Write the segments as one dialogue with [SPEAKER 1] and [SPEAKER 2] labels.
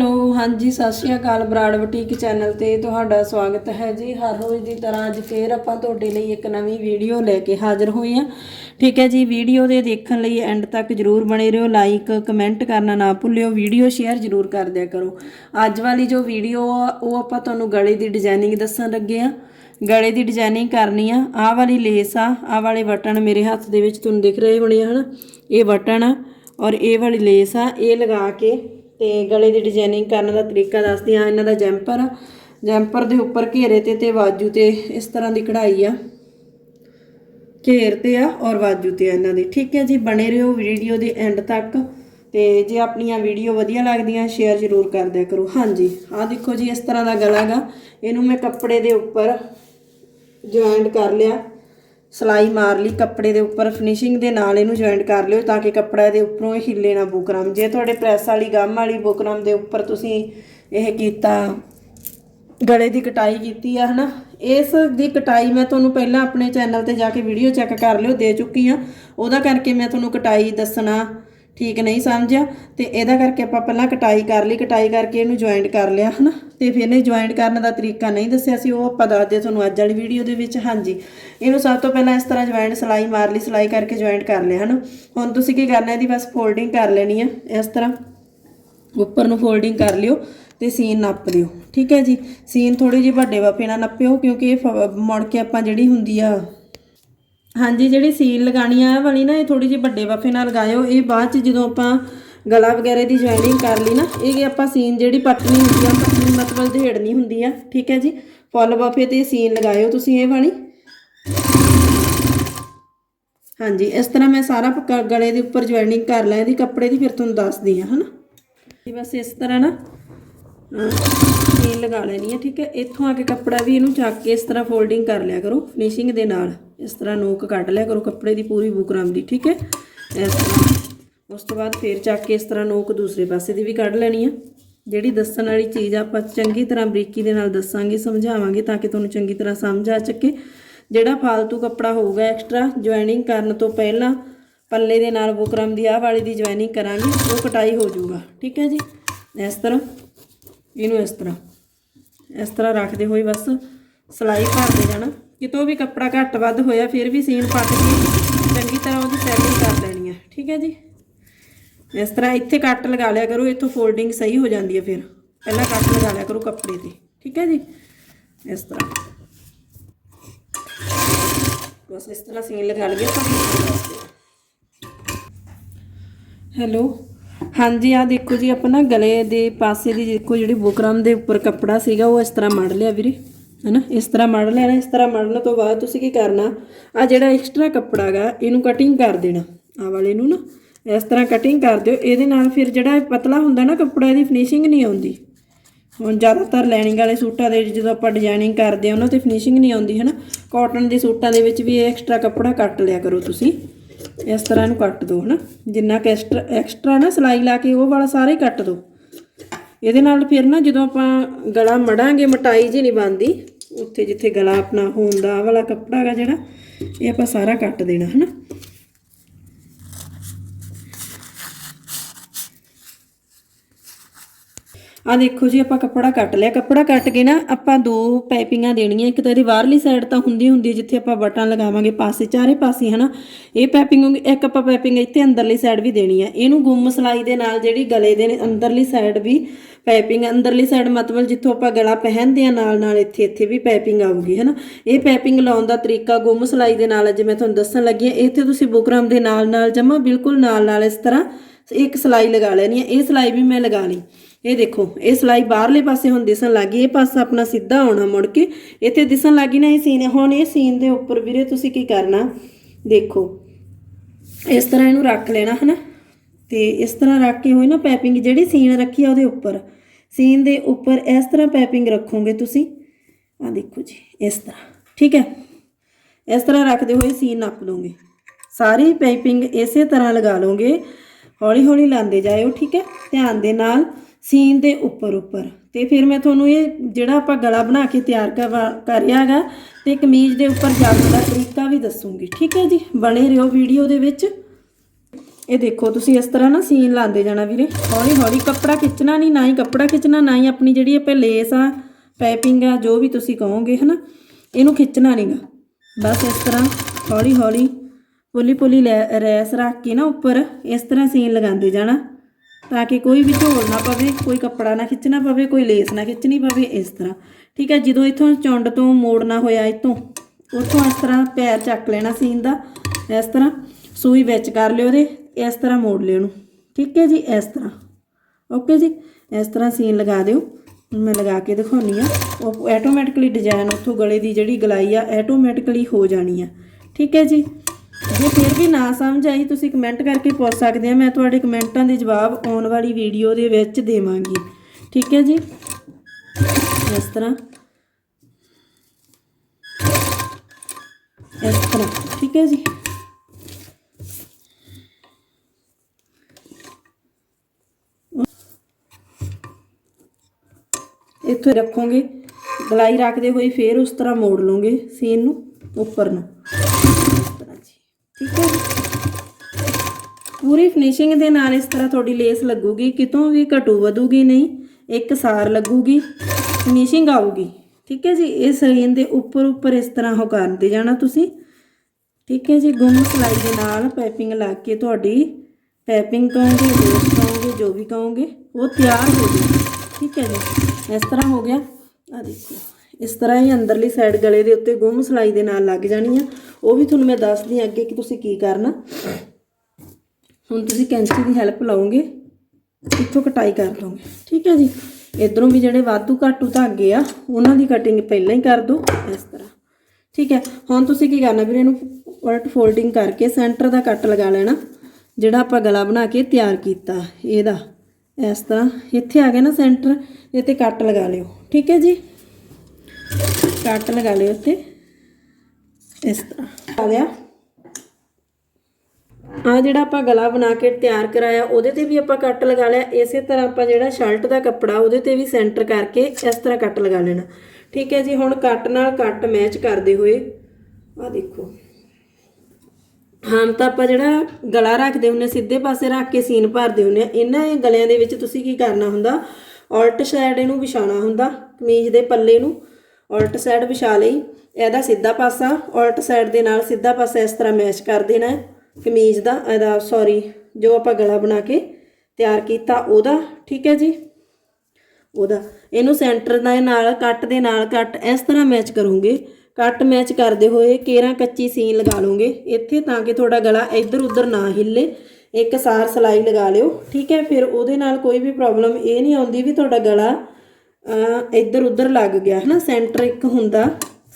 [SPEAKER 1] Hello, ਹਾਂਜੀ, ਸਤਿ ਸ਼੍ਰੀ ਅਕਾਲ ਬਰਾੜ ਬੁਟੀਕ ਚੈਨਲ ਤੇ ਤੁਹਾਡਾ ਸਵਾਗਤ ਹੈ ਜੀ। ਹਰ ਰੋਜ਼ ਦੀ ਤਰ੍ਹਾਂ ਅੱਜ ਫੇਰ ਆਪਾਂ ਤੁਹਾਡੇ ਲਈ ਇੱਕ ਨਵੀਂ ਵੀਡੀਓ ਲੈ ਕੇ ਹਾਜ਼ਰ ਹੋਏ ਹਾਂ। ਠੀਕ ਹੈ ਜੀ, ਵੀਡੀਓ ਦੇ ਦੇਖਣ ਲਈ ਐਂਡ ਤੱਕ ਜਰੂਰ ਬਣੇ ਰਹੋ, ਲਾਈਕ, ਕਮੈਂਟ ਕਰਨਾ ਨਾ ਭੁੱਲਿਓ, ਵੀਡੀਓ ਸ਼ੇਅਰ ਜਰੂਰ ਕਰ ਦਿਆ ਕਰੋ। ਅੱਜ ਵਾਲੀ ਜੋ ਵੀਡੀਓ ਆ, ਉਹ ਆਪਾਂ ਤੁਹਾਨੂੰ ਗਲੇ ਦੀ ਡਿਜ਼ਾਈਨਿੰਗ ਦੱਸਣ ਲੱਗੇ ਆ ਗਲੇ ਦੀ ਡਿਜ਼ਾਈਨਿੰਗ ਕਰਨੀ ਆ। ਆਹ ਵਾਲੀ ਲੇਸ ਆ, ਆਹ ਵਾਲੇ ਬਟਨ ਮੇਰੇ ਹੱਥ ਦੇ ਵਿੱਚ ਤੁਹਾਨੂੰ ਦਿਖ ਰਹੇ ਹੋਣੇ ਆ, ਹਨਾ? ਇਹ ਬਟਨ ਆ ਔਰ ਇਹ ਵਾਲੀ ਲੇਸ ਆ, ਇਹ ਲਗਾ ਕੇ ਤੇ ਗਲੇ ਦੀ ਡਿਜ਼ਾਈਨਿੰਗ ਕਰਨ ਦਾ ਤਰੀਕਾ ਦੱਸਦੀ ਆ ਇਹਨਾਂ ਦਾ ਜੈਂਪਰ ਆ। ਜੈਂਪਰ ਦੇ ਉੱਪਰ ਘੇਰੇ ਤੇ ਤੇ ਬਾਜੂ ਤੇ ਇਸ ਤਰ੍ਹਾਂ ਦੀ ਕਢਾਈ ਆ। ਘੇਰ ਤੇ ਆ ਔਰ ਬਾਜੂ ਤੇ ਆ ਇਹਨਾਂ ਦੀ। ਠੀਕ ਹੈ ਜੀ, ਬਣੇ ਰਹੋ ਵੀਡੀਓ ਦੇ ਐਂਡ ਤੱਕ ਤੇ ਜੇ ਆਪਣੀਆਂ ਵੀਡੀਓ ਵਧੀਆ ਲੱਗਦੀਆਂ ਸ਼ੇਅਰ ਜ਼ਰੂਰ ਕਰ ਦਿਆ ਕਰੋ। ਹਾਂਜੀ, ਆਹ ਦੇਖੋ ਜੀ, ਇਸ ਤਰ੍ਹਾਂ ਦਾ ਗਲਾ ਗਾ। ਇਹਨੂੰ ਮੈਂ ਕੱਪੜੇ ਦੇ ਉੱਪਰ ਜੁਆਇੰਟ ਕਰ ਲਿਆ। ਸਲਾਈ ਮਾਰ ਲਈ ਕੱਪੜੇ ਦੇ ਉੱਪਰ ਫਿਨਿਸ਼ਿੰਗ ਦੇ ਨਾਲ ਇਹਨੂੰ ਜੁਆਇੰਟ ਕਰ ਲਿਓ ਤਾਂ ਕਿ ਕੱਪੜਾ ਦੇ ਉੱਪਰੋਂ ਇਹ ਹਿੱਲੇ ਨਾ ਬੁਕਰਮ। ਜੇ ਤੁਹਾਡੇ ਪ੍ਰੈਸ ਵਾਲੀ ਗਮ ਵਾਲੀ ਬੁਕਰਮ ਦੇ ਉੱਪਰ ਤੁਸੀਂ ਇਹ ਕੀਤਾ, ਗਲੇ ਦੀ ਕਟਾਈ ਕੀਤੀ ਆ, ਹਨਾ? ਇਸ ਦੀ ਕਟਾਈ ਮੈਂ ਤੁਹਾਨੂੰ ਪਹਿਲਾਂ ਆਪਣੇ ਚੈਨਲ ਤੇ ਜਾ ਕੇ ਵੀਡੀਓ ਚੈੱਕ ਕਰ ਲਿਓ, ਦੇ ਚੁੱਕੀ ਆ। ਉਹਦਾ ਕਰਕੇ ਮੈਂ ਤੁਹਾਨੂੰ ਕਟਾਈ ਦੱਸਣਾ ਠੀਕ ਨਹੀਂ ਸਮਝਿਆ। ਤੇ ਇਹਦਾ ਕਰਕੇ ਆਪਾਂ ਪਹਿਲਾਂ ਕਟਾਈ ਕਰ ਲਈ, ਕਟਾਈ ਕਰਕੇ ਇਹਨੂੰ ਜੁਆਇੰਟ ਕਰ ਲਿਆ, ਹਨਾ? ਤੇ ਫਿਰ ਇਹਨੇ ਜੁਆਇੰਟ ਕਰਨ ਦਾ ਤਰੀਕਾ ਨਹੀਂ ਦੱਸਿਆ ਸੀ, ਉਹ ਆਪਾਂ ਦੱਸਦੇ ਤੁਹਾਨੂੰ ਅੱਜ ਵਾਲੀ ਵੀਡੀਓ ਦੇ ਵਿੱਚ, ਹਾਂਜੀ। ਇਹਨੂੰ ਸਭ ਤੋਂ ਪਹਿਲਾਂ ਇਸ ਤਰ੍ਹਾਂ ਜੁਆਇੰਟ ਸਲਾਈ ਮਾਰ ਲਈ ਸਲਾਈ ਕਰਕੇ ਜੁਆਇੰਟ ਕਰ ਲਿਆ, ਹਨਾ। ਹੁਣ ਤੁਸੀਂ ਕੀ ਕਰਨਾ, ਇਹਦੀ ਬਸ ਫੋਲਡਿੰਗ ਕਰ ਲੈਣੀ ਆ, ਇਸ ਤਰ੍ਹਾਂ। ਉੱਪਰ ਨੂੰ ਫੋਲਡਿੰਗ ਕਰ ਲਿਓ ਤੇ ਸੀਨ ਨੱਪ ਲਿਓ ਠੀਕ ਹੈ ਜੀ? ਸੀਨ ਥੋੜੀ ਜਿਹੀ ਵੱਡੇ ਵਫੇ ਨਾਲ ਨੱਪਿਓ, ਕਿਉਂਕਿ ਇਹ ਫ- ਮੁੜ ਕੇ ਆਪਾਂ ਜਿਹੜੀ ਹੁੰਦੀ ਆ, ਹਾਂਜੀ, ਜਿਹੜੀ ਸੀਨ ਲਗਾਣੀ ਆ ਵਾਲੀ ਨਾ, ਇਹ ਥੋੜੀ ਜਿਹੀ ਵੱਡੇ ਵਫੇ ਨਾਲ ਲਗਾਇਓ। ਇਹ ਬਾਅਦ ਚ ਜਦੋਂ ਆਪਾਂ ਗਲਾ ਵਗੈਰਾ ਦੀ ਜੁਆਇਨਿੰਗ ਕਰ ਲਈ ਨਾ, ਇਹ ਆਪਾਂ ਸੀਨ ਜਿਹੜੀ ਪੱਟਣੀ ਹੁੰਦੀ ਆ ਪੱਟਣੀ ਮਤਲਬ ਦੇੜਨੀ ਹੁੰਦੀ ਆ, ਠੀਕ ਹੈ ਜੀ? ਫੁੱਲ ਵਫੇ ਤੇ ਸੀਨ ਲਗਾਇਓ ਤੁਸੀਂ ਇਹ ਵਾਲੀ। ਹਾਂਜੀ, ਇਸ ਤਰ੍ਹਾਂ ਮੈਂ ਸਾਰਾ ਗਲੇ ਦੇ ਉੱਪਰ ਜੁਆਇਨਿੰਗ ਕਰ ਲਿਆ, ਇਹਦੀ ਕੱਪੜੇ ਦੀ ਫਿਰ ਤੁਹਾਨੂੰ ਦੱਸਦੀ ਆ ਹਨਾ? ਇਹ ਬਸ ਇਸ ਤਰ੍ਹਾਂ ਨਾ ਸੀਨ ਲਗਾ ਲੈਣੀ ਹੈ ਠੀਕ ਹੈ? ਇੱਥੋਂ ਆ ਕੇ ਕੱਪੜਾ ਵੀ ਇਹਨੂੰ ਚੱਕ ਕੇ ਇਸ ਤਰ੍ਹਾਂ ਫੋਲਡਿੰਗ ਕਰ ਲਿਆ ਕਰੋ ਫਿਨਿਸ਼ਿੰਗ ਦੇ ਨਾਲ। ਇਸ ਤਰ੍ਹਾਂ ਨੋਕ ਕੱਢ ਲਿਆ ਕਰੋ ਕੱਪੜੇ ਦੀ ਪੂਰੀ ਬੁਕਰਮ ਦੀ, ਠੀਕ ਹੈ? ਇਸ ਤਰ੍ਹਾਂ। ਉਸ ਤੋਂ ਬਾਅਦ ਫੇਰ ਚੱਕ ਕੇ ਇਸ ਤਰ੍ਹਾਂ ਨੋਕ ਦੂਸਰੇ ਪਾਸੇ ਦੀ ਵੀ ਕੱਢ ਲੈਣੀ ਆ। ਜਿਹੜੀ ਦੱਸਣ ਵਾਲੀ ਚੀਜ਼ ਆ ਆਪਾਂ ਚੰਗੀ ਤਰ੍ਹਾਂ ਬਰੀਕੀ ਦੇ ਨਾਲ ਦੱਸਾਂਗੇ, ਸਮਝਾਵਾਂਗੇ ਤਾਂ ਕਿ ਤੁਹਾਨੂੰ ਚੰਗੀ ਤਰ੍ਹਾਂ ਸਮਝ ਆ ਚੱਕੇ। ਜਿਹੜਾ ਫਾਲਤੂ ਕੱਪੜਾ ਹੋਊਗਾ ਐਕਸਟਰਾ ਜੁਆਇਨਿੰਗ ਕਰਨ ਤੋਂ ਪਹਿਲਾਂ ਪੱਲੇ ਦੇ ਨਾਲ ਬੁਕਰਮ ਦੀ ਆਹ ਵਾਲੀ ਦੀ ਜੁਆਇਨਿੰਗ ਕਰਾਂਗੇ, ਉਹ ਕਟਾਈ ਹੋ ਜਾਊਗਾ। ਠੀਕ ਹੈ ਜੀ? ਇਸ ਤਰ੍ਹਾਂ, ਇਹਨੂੰ ਇਸ ਤਰ੍ਹਾਂ। ਇਸ ਤਰ੍ਹਾਂ ਰੱਖਦੇ ਹੋਏ ਬਸ ਸਲਾਈ ਭਰਦੇ ਜਾਣਾ। ਕਿਤੋਂ ਵੀ ਕੱਪੜਾ ਘੱਟ ਵੱਧ ਹੋਇਆ, ਫਿਰ ਵੀ ਸੀਨ ਪੱਟ ਕੇ ਚੰਗੀ ਤਰ੍ਹਾਂ ਉਹਦੀ ਸੈਟਿੰਗ ਕਰ ਲੈਣੀ ਹੈ ਠੀਕ ਹੈ ਜੀ? ਇਸ ਤਰ੍ਹਾਂ ਇੱਥੇ ਕੱਟ ਲਗਾ ਲਿਆ ਕਰੋ, ਇੱਥੋਂ ਫੋਲਡਿੰਗ ਸਹੀ ਹੋ ਜਾਂਦੀ ਹੈ ਫਿਰ। ਪਹਿਲਾਂ ਕੱਟ ਲਗਾ ਲਿਆ ਕਰੋ ਕੱਪੜੇ ਤੇ, ਠੀਕ ਹੈ ਜੀ? ਇਸ ਤਰ੍ਹਾਂ। ਬਸ ਇਸ ਤਰ੍ਹਾਂ ਸੀਨ ਲਗਾ ਲਈਏ ਤਾਂ ਹੈਲੋ? ਹਾਂਜੀ ਆ ਦੇਖੋ ਜੀ, ਆਪਾਂ ਨਾ ਗਲੇ ਦੇ ਪਾਸੇ ਦੀ ਦੇਖੋ ਜਿਹੜੀ ਬੁਕਰਮ ਦੇ ਉੱਪਰ ਕੱਪੜਾ ਸੀਗਾ, ਉਹ ਇਸ ਤਰ੍ਹਾਂ ਮੜ ਲਿਆ ਵੀਰੇ। ਹੈਨਾ? ਇਸ ਤਰ੍ਹਾਂ ਮੜ ਲਿਆ ਨਾ ਇਸ ਤਰ੍ਹਾਂ ਮੜਨ ਤੋਂ ਬਾਅਦ ਤੁਸੀਂ ਕੀ ਕਰਨਾ ਆ ਜਿਹੜਾ ਐਕਸਟਰਾ ਕੱਪੜਾ ਹੈਗਾ ਇਹਨੂੰ ਕਟਿੰਗ ਕਰ ਦੇਣਾ। ਆ ਵਾਲੇ ਨੂੰ ਨਾ ਇਸ ਤਰ੍ਹਾਂ ਕਟਿੰਗ ਕਰ ਦਿਓ। ਇਹਦੇ ਨਾਲ ਫਿਰ ਜਿਹੜਾ ਪਤਲਾ ਹੁੰਦਾ ਨਾ ਕੱਪੜਾ, ਇਹਦੀ ਫਿਨਿਸ਼ਿੰਗ ਨਹੀਂ ਆਉਂਦੀ। ਹੁਣ ਜ਼ਿਆਦਾਤਰ ਲੈਨਿੰਗ ਵਾਲੇ ਸੂਟਾਂ ਦੇ ਜਦੋਂ ਆਪਾਂ ਡਿਜ਼ਾਈਨਿੰਗ ਕਰਦੇ ਆ ਉਹਨਾਂ ਤੇ ਫਿਨਿਸ਼ਿੰਗ ਨਹੀਂ ਆਉਂਦੀ ਹੈ ਨਾ ਕਾਟਨ ਦੇ ਸੂਟਾਂ ਦੇ ਵਿੱਚ ਵੀ ਐਕਸਟਰਾ ਕੱਪੜਾ ਕੱਟ ਲਿਆ ਕਰੋ ਤੁਸੀਂ। ਇਸ ਤਰ੍ਹਾਂ ਇਹਨੂੰ ਕੱਟ ਦਿਓ, ਹਨਾ? ਜਿੰਨਾ ਕਿ ਐਕਸਟਰਾ ਐਕਸਟਰਾ ਨਾ ਸਲਾਈ ਲਾ ਕੇ ਉਹ ਵਾਲਾ ਸਾਰਾ ਹੀ ਕੱਟ ਦਿਓ। ਇਹਦੇ ਨਾਲ ਫਿਰ ਨਾ ਜਦੋਂ ਆਪਾਂ ਗਲਾ ਮੜਾਂਗੇ, ਮਟਾਈ ਜੀ ਨਹੀਂ ਬਣਦੀ, ਉੱਥੇ ਜਿੱਥੇ ਗਲਾ ਆਪਣਾ ਹੁੰਦਾ ਆਹ ਵਾਲਾ ਕੱਪੜਾ ਹੈਗਾ ਜਿਹੜਾ, ਇਹ ਆਪਾਂ ਸਾਰਾ ਕੱਟ ਦੇਣਾ, ਹਨਾ? ਆ ਦੇਖੋ ਜੀ, ਆਪਾਂ ਕੱਪੜਾ ਕੱਟ ਲਿਆ। ਕੱਪੜਾ ਕੱਟ ਕੇ ਨਾ ਆਪਾਂ ਦੋ ਪਾਈਪਿੰਗਾਂ ਦੇਣੀਆਂ, ਇੱਕ ਤਾਂ ਇਹਦੀ ਬਾਹਰਲੀ ਸਾਈਡ ਤਾਂ ਹੁੰਦੀ ਹੁੰਦੀ ਜਿੱਥੇ ਆਪਾਂ ਬਟਨ ਲਗਾਵਾਂਗੇ ਪਾਸੇ, ਚਾਰੇ ਪਾਸੇ, ਹਨਾ? ਇਹ ਪਾਈਪਿੰਗ ਹੋਊਗੀ ਇੱਕ ਆਪਾਂ ਪਾਈਪਿੰਗ ਇੱਥੇ ਅੰਦਰਲੀ ਸਾਈਡ ਵੀ ਦੇਣੀ ਹੈ ਇਹਨੂੰ ਗੁੰਮ ਸਲਾਈ ਦੇ ਨਾਲ ਜਿਹੜੀ ਗਲੇ ਦੇ ਨੇ ਅੰਦਰਲੀ ਸਾਈਡ ਵੀ ਪਾਈਪਿੰਗ ਅੰਦਰਲੀ ਸਾਈਡ ਮਤਲਬ ਜਿੱਥੋਂ ਆਪਾਂ ਗਲਾ ਪਹਿਨਦੇ ਆ ਨਾਲ ਨਾਲ ਇੱਥੇ ਇੱਥੇ ਵੀ ਪਾਈਪਿੰਗ ਆਊਗੀ, ਹਨਾ? ਇਹ ਪਾਈਪਿੰਗ ਲਾਉਣ ਦਾ ਤਰੀਕਾ ਗੁੰਮ ਸਲਾਈ ਦੇ ਨਾਲ ਅੱਜ ਮੈਂ ਤੁਹਾਨੂੰ ਦੱਸਣ ਲੱਗੀ ਹਾਂ ਇੱਥੇ ਤੁਸੀਂ ਬੁਕਰਮ ਦੇ ਨਾਲ ਨਾਲ ਜਮਾ ਬਿਲਕੁਲ ਨਾਲ ਨਾਲ ਇਸ ਤਰ੍ਹਾਂ ਇੱਕ ਸਲਾਈ ਲਗਾ ਲੈਣੀ ਹੈ ਇਹ ਸਲਾਈ ਵੀ ਮੈਂ ਲਗਾ ਲਈ। ਇਹ ਦੇਖੋ, ਇਹ ਸਲਾਈ ਬਾਹਰਲੇ ਪਾਸੇ ਹੁਣ ਦਿਸਣ ਲੱਗੀ ਇਹ ਪਾਸਾ ਆਪਣਾ ਸਿੱਧਾ ਆਉਣਾ ਮੁੜ ਕੇ, ਇੱਥੇ ਦਿਸਣ ਲੱਗੀ ਨਾ ਇਹ ਸੀਨ, ਹੁਣ ਇਹ ਸੀਨ ਦੇ ਉੱਪਰ ਵੀਰੇ ਤੁਸੀਂ ਕੀ ਕਰਨਾ? ਦੇਖੋ, ਇਸ ਤਰ੍ਹਾਂ ਇਹਨੂੰ ਰੱਖ ਲੈਣਾ, ਹਨਾ? ਤੇ ਇਸ ਤਰ੍ਹਾਂ ਰੱਖ ਕੇ ਹੋਈ ਨਾ ਪੈਪਿੰਗ, ਜਿਹੜੀ ਸੀਨ ਰੱਖੀ ਆ ਉਹਦੇ ਉੱਪਰ, ਸੀਨ ਦੇ ਉੱਪਰ ਇਸ ਤਰ੍ਹਾਂ ਪੈਪਿੰਗ ਰੱਖੋਗੇ ਤੁਸੀਂ। ਆ ਦੇਖੋ ਜੀ, ਇਸ ਤਰ੍ਹਾਂ, ਠੀਕ ਹੈ? ਇਸ ਤਰ੍ਹਾਂ ਰੱਖਦੇ ਹੋਏ ਸੀਨ ਨੱਪ ਲਓਗੇ। ਸਾਰੀ ਪਾਈਪਿੰਗ ਇਸੇ ਤਰ੍ਹਾਂ ਲਗਾ ਲਓਗੇ ਹੌਲੀ ਹੌਲੀ ਲਾਉਂਦੇ ਜਾਇਓ, ਠੀਕ ਹੈ? ਧਿਆਨ ਦੇ ਨਾਲ। ਸੀਨ ਦੇ ਉੱਪਰ ਉੱਪਰ। ਤੇ ਫਿਰ ਮੈਂ ਤੁਹਾਨੂੰ ਇਹ ਜਿਹੜਾ ਆਪਾਂ ਗਲਾ ਬਣਾ ਕੇ ਤਿਆਰ ਕਰਵਾ- ਕਰਿਆਗਾ ਤੇ ਕਮੀਜ਼ ਦੇ ਉੱਪਰ ਜਾਣ ਦਾ ਤਰੀਕਾ ਵੀ ਦੱਸੂਗੀ। ਠੀਕ ਹੈ ਜੀ? ਬਣੇ ਰਹੋ ਵੀਡੀਓ ਦੇ ਵਿੱਚ। ਇਹ ਦੇਖੋ, ਤੁਸੀਂ ਇਸ ਤਰ੍ਹਾਂ ਨਾ ਸੀਨ ਲਾਉਂਦੇ ਜਾਣਾ ਵੀਰੇ। ਹੌਲੀ ਹੌਲੀ ਕੱਪੜਾ ਖਿੱਚਣਾ ਨਹੀਂ, ਨਾ ਹੀ ਕੱਪੜਾ ਖਿੱਚਣਾ, ਨਾ ਹੀ ਆਪਣੀ ਜਿਹੜੀ ਆਪਾਂ ਲੇਸ ਆ ਪਾਈਪਿੰਗ ਆ, ਜੋ ਵੀ ਤੁਸੀਂ ਕਹੋਗੇ, ਹਨਾ? ਇਹਨੂੰ ਖਿੱਚਣਾ ਨਹੀਂਗਾ ਬਸ ਇਸ ਤਰ੍ਹਾਂ ਹੌਲੀ ਹੌਲੀ ਪੁਲੀ ਪੁਲੀ ਰੈਸ ਰੱਖ ਕੇ ਨਾ ਉੱਪਰ ਇਸ ਤਰ੍ਹਾਂ ਸੀਨ ਲਗਾਉਂਦੇ ਜਾਣਾ। ਤਾਂ ਕਿ ਕੋਈ ਵੀ ਝੋਲ ਨਾ ਪਵੇ, ਕੋਈ ਕੱਪੜਾ ਨਾ ਖਿੱਚਣਾ ਪਵੇ, ਕੋਈ ਲੇਸ ਨਾ ਖਿੱਚਣੀ ਪਵੇ, ਇਸ ਤਰ੍ਹਾਂ। ਠੀਕ ਹੈ, ਜਦੋਂ ਇਥੋਂ ਚੁੰਡ ਤੋਂ ਮੋੜਨਾ ਹੋਇਆ ਇਤੋਂ ਉੱਥੋਂ ਇਸ ਤਰ੍ਹਾਂ ਪੈਰ ਚੱਕ ਲੈਣਾ ਸੀਨ ਦਾ ਇਸ ਤਰ੍ਹਾਂ ਸੂਈ ਵਿੱਚ ਕਰ ਲਿਓ ਉਹਦੇ, ਇਸ ਤਰ੍ਹਾਂ ਮੋੜ ਲਿਓ ਨੂੰ ਠੀਕ ਹੈ ਜੀ, ਇਸ ਤਰ੍ਹਾਂ। ਓਕੇ ਜੀ, ਇਸ ਤਰ੍ਹਾਂ ਸੀਨ ਲਗਾ ਦਿਓ। ਮੈਂ ਲਗਾ ਕੇ ਦਿਖਾਉਣੀ ਆ। ਉਹ ਆਟੋਮੈਟਿਕਲੀ ਡਿਜ਼ਾਈਨ ਉੱਥੋਂ ਗਲੇ ਦੀ ਜਿਹੜੀ ਗਲਾਈ ਆ ਆਟੋਮੈਟਿਕਲੀ ਹੋ ਜਾਣੀ ਆ। ਠੀਕ ਹੈ ਜੀ। ਜੇ ਫਿਰ ਵੀ ਨਾ ਸਮਝ ਆਈ, ਤੁਸੀਂ ਕਮੈਂਟ ਕਰਕੇ ਪੁੱਛ ਸਕਦੇ ਆ। ਮੈਂ ਤੁਹਾਡੇ ਕਮੈਂਟਾਂ ਦੇ ਜਵਾਬ ਆਉਣ ਵਾਲੀ ਵੀਡੀਓ ਦੇ ਵਿੱਚ ਦੇਵਾਂਗੀ। ਠੀਕ ਹੈ ਜੀ? ਇਸ ਤਰ੍ਹਾਂ। ਇਸ ਤਰ੍ਹਾਂ। ਠੀਕ ਹੈ ਜੀ? ਇੱਥੇ ਰੱਖੋਗੇ। ਗਲਾਈ ਰੱਖਦੇ ਹੋਏ ਫੇਰ ਉਸ ਤਰ੍ਹਾਂ ਮੋੜ ਲਓਗੇ ਸੀਨ ਨੂੰ, ਉੱਪਰ ਨੂੰ। ਠੀਕ ਹੈ ਪੂਰੀ ਫਿਨਿਸ਼ਿੰਗ ਦੇ ਨਾਲ ਇਸ ਤਰ੍ਹਾਂ ਤੁਹਾਡੀ ਲੇਸ ਲੱਗੂਗੀ, ਕਿਤੋਂ ਵੀ ਘਟੂ ਵਧੂਗੀ ਨਹੀਂ, ਇੱਕ ਸਾਰ ਲੱਗੂਗੀ ਫਿਨਿਸ਼ਿੰਗ ਆਊਗੀ। ਠੀਕ ਹੈ ਜੀ ਇਹ ਸੀਨ ਦੇ ਉੱਪਰ ਉੱਪਰ ਇਸ ਤਰ੍ਹਾਂ ਹੋ ਕਰਦੇ ਜਾਣਾ ਤੁਸੀਂ। ਠੀਕ ਹੈ ਜੀ, ਗੁੰਮ ਸਲਾਈ ਦੇ ਨਾਲ ਪਾਈਪਿੰਗ ਲਾ ਕੇ ਤੁਹਾਡੀ ਪੈਪਿੰਗ ਕਹੋਗੇ ਲੇਸ ਕਹੋਗੇ, ਜੋ ਵੀ ਕਹੋਗੇ, ਉਹ ਤਿਆਰ ਹੋ ਜਾਊਗੀ। ਠੀਕ ਹੈ ਜੀ, ਇਸ ਤਰ੍ਹਾਂ ਹੋ ਗਿਆ। ਆ ਦੇਖੋ। ਇਸ ਤਰ੍ਹਾਂ ਹੀ ਅੰਦਰਲੀ ਸਾਈਡ ਗਲੇ ਦੇ ਉੱਤੇ ਗੁੰਮ ਸਲਾਈ ਦੇ ਨਾਲ ਲੱਗ ਜਾਣੀ ਆ। ਉਹ ਵੀ ਤੁਹਾਨੂੰ ਮੈਂ ਦੱਸਦੀ ਹਾਂ ਅੱਗੇ ਕਿ ਤੁਸੀਂ ਕੀ ਕਰਨਾ। ਹੁਣ ਤੁਸੀਂ ਕੈਂਚੀ ਦੀ ਹੈਲਪ ਲਓਗੇ, ਇੱਥੋਂ ਕਟਾਈ ਕਰ ਲਓਗੇ। ਠੀਕ ਹੈ ਜੀ? ਇਧਰੋਂ ਵੀ ਜਿਹੜੇ ਵਾਧੂ ਘਾਟੂ ਧਾਗੇ ਆ, ਉਹਨਾਂ ਦੀ ਕਟਿੰਗ ਪਹਿਲਾਂ ਹੀ ਕਰ ਦਿਓ, ਇਸ ਤਰ੍ਹਾਂ। ਠੀਕ ਹੈ? ਹੁਣ ਤੁਸੀਂ ਕੀ ਕਰਨਾ ਵੀਰੇ, ਇਹਨੂੰ ਉਲਟ ਫੋਲਡਿੰਗ ਕਰਕੇ ਸੈਂਟਰ ਦਾ ਕੱਟ ਲਗਾ ਲੈਣਾ, ਜਿਹੜਾ ਆਪਾਂ ਗਲਾ ਬਣਾ ਕੇ ਤਿਆਰ ਕੀਤਾ, ਇਹਦਾ। ਇਸ ਤਰ੍ਹਾਂ ਇੱਥੇ ਆ ਗਿਆ ਨਾ ਸੈਂਟਰ ਇਹ ਤੇ ਕੱਟ ਲਗਾ ਲਿਓ। ਠੀਕ ਹੈ ਜੀ? ਕੱਟ ਲਗਾ ਲਿਓ ਇੱਥੇ। ਇਸ ਤਰ੍ਹਾਂ। ਆ ਗਿਆ। ਆ ਜਿਹੜਾ ਆਪਾਂ ਗਲਾ ਬਣਾ ਕੇ ਤਿਆਰ ਕਰਾਇਆ, ਉਹਦੇ ਤੇ ਵੀ ਆਪਾਂ ਕੱਟ ਲਗਾ ਲਿਆ। ਇਸੇ ਤਰ੍ਹਾਂ ਆਪਾਂ ਜਿਹੜਾ ਸ਼ਰਟ ਦਾ ਕੱਪੜਾ, ਉਹਦੇ ਤੇ ਵੀ ਸੈਂਟਰ ਕਰਕੇ ਇਸ ਤਰ੍ਹਾਂ ਕੱਟ ਲਗਾ ਲੈਣਾ। ਠੀਕ ਹੈ ਜੀ, ਹੁਣ ਕੱਟ ਨਾਲ ਕੱਟ ਮੈਚ ਕਰਦੇ ਹੋਏ ਆ ਦੇਖੋ। ਹਾਂ, ਤਾਂ ਆਪਾਂ ਜਿਹੜਾ ਗਲਾ ਰੱਖਦੇ ਹੁੰਨੇ, ਸਿੱਧੇ ਪਾਸੇ ਰੱਖ ਕੇ ਸੀਨ ਭਰਦੇ ਹੁੰਨੇ ਆ। ਇਹਨਾਂ ਇਹ ਗਲਿਆਂ ਦੇ ਵਿੱਚ ਤੁਸੀਂ ਕੀ ਕਰਨਾ ਹੁੰਦਾ? ਉਲਟ ਸਾਈਡ ਇਹਨੂੰ ਵਿਛਾਉਣਾ ਹੁੰਦਾ, ਕਮੀਜ਼ ਦੇ ਪੱਲੇ ਨੂੰ। ਉਲਟ ਸਾਈਡ ਵਿਛਾ ਲਈ। ਇਹਦਾ ਸਿੱਧਾ ਪਾਸਾ, ਉਲਟ ਸਾਈਡ ਦੇ ਨਾਲ ਸਿੱਧਾ ਪਾਸਾ ਇਸ ਤਰ੍ਹਾਂ ਮੈਚ ਕਰ ਦੇਣਾ ਕਮੀਜ਼ ਦਾ, ਇਹਦਾ ਸੌਰੀ ਜੋ ਆਪਾਂ ਗਲਾ ਬਣਾ ਕੇ ਤਿਆਰ ਕੀਤਾ, ਉਹਦਾ, ਠੀਕ ਹੈ ਜੀ? ਉਹਦਾ। ਇਹਨੂੰ ਸੈਂਟਰ ਦੇ ਨਾਲ, ਕੱਟ ਦੇ ਨਾਲ ਕੱਟ ਇਸ ਤਰ੍ਹਾਂ ਮੈਚ ਕਰੋਗੇ। ਕੱਟ ਮੈਚ ਕਰਦੇ ਹੋਏ ਕੇਰਾਂ ਕੱਚੀ ਸੀਨ ਲਗਾ ਲਓਗੇ। ਇੱਥੇ ਤਾਂ ਕਿ ਤੁਹਾਡਾ ਗਲਾ ਇੱਧਰ ਉੱਧਰ ਨਾ ਹਿੱਲੇ। ਇੱਕ ਸਾਰ ਸਲਾਈ ਲਗਾ ਲਿਓ, ਠੀਕ ਹੈ? ਫਿਰ ਉਹਦੇ ਨਾਲ ਕੋਈ ਵੀ ਪ੍ਰੋਬਲਮ ਇਹ ਨਹੀਂ ਆਉਂਦੀ ਵੀ ਤੁਹਾਡਾ ਗਲਾ ਇੱਧਰ ਉੱਧਰ ਲੱਗ ਗਿਆ। ਹੈ ਨਾ ਸੈਂਟਰ ਇੱਕ ਹੁੰਦਾ।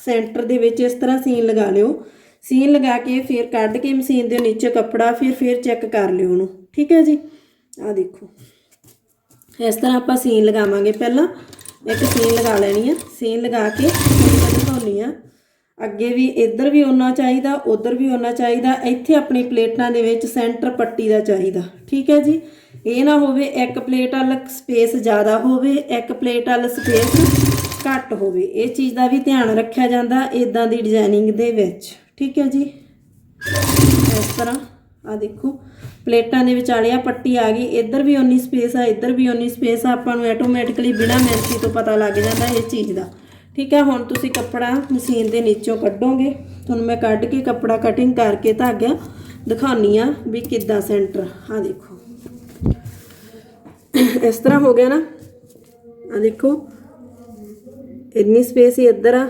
[SPEAKER 1] ਸੈਂਟਰ ਦੇ ਵਿੱਚ ਇਸ ਤਰ੍ਹਾਂ ਸੀਨ ਲਗਾ ਲਿਓ। ਸੀਨ ਲਗਾ ਕੇ ਫਿਰ ਕੱਢ ਕੇ ਮਸ਼ੀਨ ਦੇ ਨੀਚੇ ਕੱਪੜਾ ਫਿਰ ਫਿਰ ਚੈੱਕ ਕਰ ਲਿਓ ਉਹਨੂੰ। ਠੀਕ ਹੈ ਜੀ? ਆ ਦੇਖੋ। ਇਸ ਤਰ੍ਹਾਂ ਆਪਾਂ ਸੀਨ ਲਗਾਵਾਂਗੇ ਪਹਿਲਾਂ। ਇੱਕ ਸੀਨ ਲਗਾ ਲੈਣੀ ਆ। ਸੀਨ ਲਗਾ ਕੇ ਤੁਹਾਨੂੰ ਆ। ਅੱਗੇ ਵੀ ਇੱਧਰ ਵੀ ਓਨਾ ਚਾਹੀਦਾ, ਉੱਧਰ ਵੀ ਓਨਾ ਚਾਹੀਦਾ, ਇੱਥੇ ਆਪਣੀ ਪਲੇਟਾਂ ਦੇ ਵਿੱਚ ਸੈਂਟਰ ਪੱਟੀ ਦਾ ਚਾਹੀਦਾ। ਠੀਕ ਹੈ ਜੀ? ਇਹ ਨਾ ਹੋਵੇ ਇੱਕ ਪਲੇਟ ਵੱਲ ਸਪੇਸ ਜ਼ਿਆਦਾ ਹੋਵੇ, ਇੱਕ ਪਲੇਟ ਵਾਲ ਸਪੇਸ ਘੱਟ ਹੋਵੇ। ਇਹ ਚੀਜ਼ ਦਾ ਵੀ ਧਿਆਨ ਰੱਖਿਆ ਜਾਂਦਾ ਇਦਾਂ ਦੀ ਡਿਜ਼ਾਈਨਿੰਗ ਦੇ ਵਿੱਚ। ਠੀਕ ਹੈ ਜੀ? ਇਸ ਤਰ੍ਹਾਂ ਆ ਦੇਖੋ, ਪਲੇਟਾਂ ਦੇ ਵਿਚਾਲੇ ਆ ਪੱਟੀ ਆ ਗਈ, ਇੱਧਰ ਵੀ ਓਨੀ ਸਪੇਸ ਆ, ਇੱਧਰ ਵੀ ਓਨੀ ਸਪੇਸ ਆ, ਆਪਾਂ ਨੂੰ ਆਟੋਮੈਟਿਕਲੀ ਬਿਨਾਂ ਮਿਹਨਤੀ ਤੋਂ ਪਤਾ ਲੱਗ ਜਾਂਦਾ ਇਹ ਚੀਜ਼ ਦਾ। ਠੀਕ ਹੈ, ਹੁਣ ਤੁਸੀਂ ਕੱਪੜਾ ਮਸ਼ੀਨ ਦੇ ਨੀਚੋਂ ਕੱਢੋਗੇ। ਤੁਹਾਨੂੰ ਮੈਂ ਕੱਢ ਕੇ ਕੱਪੜਾ ਕਟਿੰਗ ਕਰਕੇ ਧਾਗਾ ਦਿਖਾਉਣੀ ਆ ਵੀ ਕਿੱਦਾਂ ਸੈਂਟਰ ਆ ਦੇਖੋ। ਇਸ ਤਰ੍ਹਾਂ ਹੋ ਗਿਆ ਨਾ। ਆ ਦੇਖੋ। ਇੰਨੀ ਸਪੇਸ ਹੀ ਇੱਧਰ ਆ